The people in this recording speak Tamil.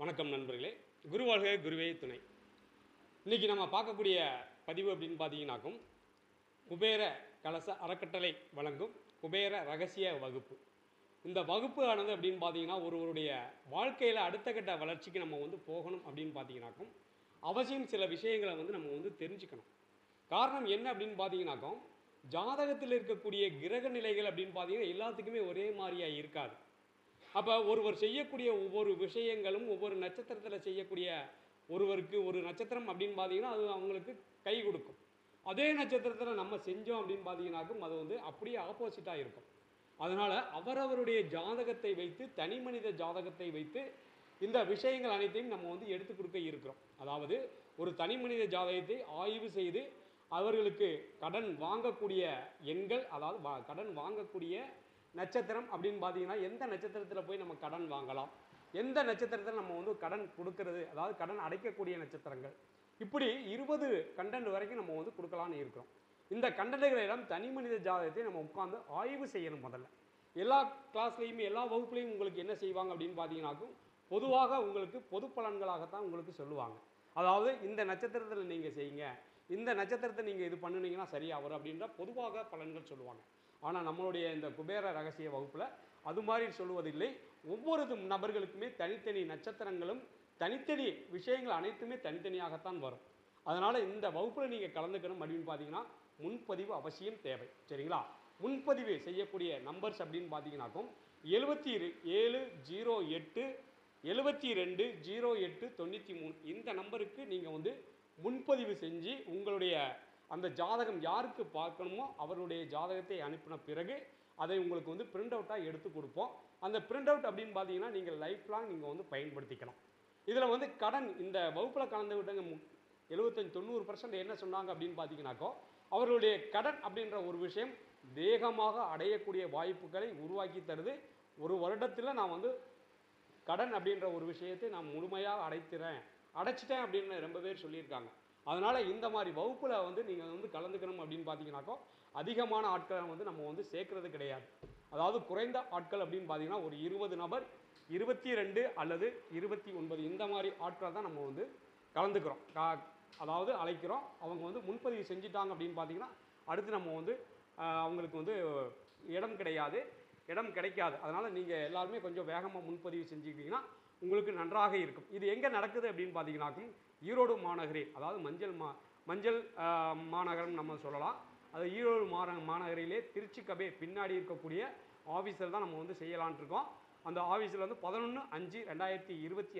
வணக்கம் நண்பர்களே. குருவாழ்க குருவே துணை. இன்றைக்கி நம்ம பார்க்கக்கூடிய பதிவு அப்படின்னு பார்த்தீங்கன்னாக்கும் குபேர கலச அறக்கட்டளை வழங்கும் குபேர ரகசிய வகுப்பு. இந்த வகுப்பு ஆனது அப்படின்னு பார்த்தீங்கன்னா ஒருவருடைய வாழ்க்கையில் அடுத்த கட்ட வளர்ச்சிக்கு நம்ம வந்து போகணும் அப்படின்னு பார்த்தீங்கன்னாக்கும் அவசியம் சில விஷயங்களை வந்து நம்ம வந்து தெரிஞ்சுக்கணும். காரணம் என்ன அப்படின்னு பார்த்தீங்கன்னாக்கும் ஜாதகத்தில் இருக்கக்கூடிய கிரக நிலைகள் அப்படின்னு பார்த்தீங்கன்னா எல்லாத்துக்குமே ஒரே மாதிரியாக இருக்காது. அப்போ ஒருவர் செய்யக்கூடிய ஒவ்வொரு விஷயங்களும் ஒவ்வொரு நட்சத்திரத்தில் செய்யக்கூடிய ஒருவருக்கு ஒரு நட்சத்திரம் அப்படின்னு பார்த்தீங்கன்னா அது அவங்களுக்கு கை கொடுக்கும். அதே நட்சத்திரத்தில் நம்ம செஞ்சோம் அப்படின்னு பார்த்தீங்கன்னாக்கும் அது வந்து அப்படியே ஆப்போசிட்டாக இருக்கும். அதனால் அவரவருடைய ஜாதகத்தை வைத்து தனி மனித ஜாதகத்தை வைத்து இந்த விஷயங்கள் அனைத்தையும் நம்ம வந்து எடுத்து கொடுக்க இருக்கிறோம். அதாவது ஒரு தனி மனித ஜாதகத்தை ஆய்வு செய்து அவர்களுக்கு கடன் வாங்கக்கூடிய எண்கள் அதாவது வா- கடன் வாங்கக்கூடிய நட்சத்திரம் அப்படின்னு பார்த்தீங்கன்னா எந்த நட்சத்திரத்தில் போய் நம்ம கடன் வாங்கலாம்? எந்த நட்சத்திரத்தில் நம்ம வந்து கடன் கொடுக்கறது? அதாவது கடன் அடைக்கக்கூடிய நட்சத்திரங்கள். இப்படி இருபது கண்டென்ட் வரைக்கும் நம்ம வந்து கொடுக்கலான்னு இருக்கிறோம். இந்த கண்டென்ட்களை எல்லாம் தனி மனித ஜாதகத்தை நம்ம உட்காந்து ஆய்வு செய்யணும் முதல்ல. எல்லா கிளாஸ்லேயுமே எல்லா வகுப்புலேயும் உங்களுக்கு என்ன செய்வாங்க அப்படின்னு பார்த்தீங்கன்னாக்கும் பொதுவாக உங்களுக்கு பொது பலன்களாகத்தான் உங்களுக்கு சொல்லுவாங்க. அதாவது இந்த நட்சத்திரத்தில் நீங்கள் செய்யுங்க. இந்த நட்சத்திரத்தை நீங்கள் இது பண்ணுனீங்கன்னா சரியாக வரும் அப்படின்ற பொதுவாக பலன்கள் சொல்லுவாங்க. ஆனால் நம்மளுடைய இந்த குபேர ரகசிய வகுப்பில் அது மாதிரி சொல்லுவதில்லை. ஒவ்வொரு நபர்களுக்குமே தனித்தனி நட்சத்திரங்களும் தனித்தனி விஷயங்கள் அனைத்துமே தனித்தனியாகத்தான் வரும். அதனால் இந்த வகுப்பில் நீங்கள் கலந்துக்கணும் அப்படின்னு பார்த்தீங்கன்னா முன்பதிவு அவசியம் தேவை. சரிங்களா? முன்பதிவு செய்யக்கூடிய நம்பர்ஸ் அப்படின்னு பார்த்தீங்கன்னாக்கும் எழுபத்தி ஏழு ஜீரோ எட்டு எழுபத்தி ரெண்டு ஜீரோ எட்டு தொண்ணூற்றி மூணு இந்த நம்பருக்கு நீங்கள் வந்து முன்பதிவு செஞ்சு உங்களுடைய அந்த ஜாதகம் யாருக்கு பார்க்கணுமோ அவருடைய ஜாதகத்தை அனுப்பின பிறகு அதை உங்களுக்கு வந்து பிரிண்ட் அவுட்டாக எடுத்து கொடுப்போம். அந்த பிரிண்ட் அவுட் அப்படின்னு பார்த்தீங்கன்னா நீங்கள் லைஃப் லாங் நீங்கள் வந்து பயன்படுத்திக்கலாம். இதில் வந்து கடன் இந்த வகுப்பில் கலந்து விட்டவங்க மு- எழுபத்தஞ்சு தொண்ணூறு பர்சன்ட் என்ன சொன்னாங்க அப்படின்னு பார்த்தீங்கன்னாக்கோ அவர்களுடைய கடன் அப்படின்ற ஒரு விஷயம் வேகமாக அடையக்கூடிய வாய்ப்புகளை உருவாக்கி தருது. ஒரு வருடத்தில் நான் வந்து கடன் அப்படின்ற ஒரு விஷயத்தை நான் முழுமையாக அடைத்துறேன் அடைச்சிட்டேன் அப்படின்னு ரொம்ப பேர் சொல்லியிருக்காங்க. அதனால் இந்த மாதிரி வகுப்பில் வந்து நீங்கள் வந்து கலந்துக்கணும் அப்படின்னு பார்த்தீங்கன்னாக்கோ அதிகமான ஆட்களை வந்து நம்ம வந்து சேர்க்கறது கிடையாது. அதாவது குறைந்த ஆட்கள் அப்படின்னு பார்த்தீங்கன்னா ஒரு இருபது நபர் இருபத்தி ரெண்டு அல்லது இருபத்தி ஒன்பது இந்த மாதிரி ஆட்களை தான் நம்ம வந்து கலந்துக்கிறோம். கா- அதாவது அழைக்கிறோம். அவங்க வந்து முன்பதிவு செஞ்சுட்டாங்க அப்படின்னு பார்த்தீங்கன்னா அடுத்து நம்ம வந்து அவங்களுக்கு வந்து இடம் கிடையாது. இடம் கிடைக்காது. அதனால் நீங்கள் எல்லாருமே கொஞ்சம் வேகமாக முன்பதிவு செஞ்சுக்கிட்டிங்கன்னா உங்களுக்கு நன்றாக இருக்கும். இது எங்கே நடக்குது அப்படின்னு பார்த்தீங்கன்னாக்கும் ஈரோடு மாநகரில் அதாவது மஞ்சள் மா மஞ்சள் மாநகரம் நம்ம சொல்லலாம். அது ஈரோடு மாந மாநகரிலே திருச்சி கபே பின்னாடி இருக்கக்கூடிய ஆஃபீஸில் தான் நம்ம வந்து செய்யலான்ட்டு இருக்கோம். அந்த ஆஃபீஸில் வந்து பதினொன்று அஞ்சு ரெண்டாயிரத்தி இருபத்தி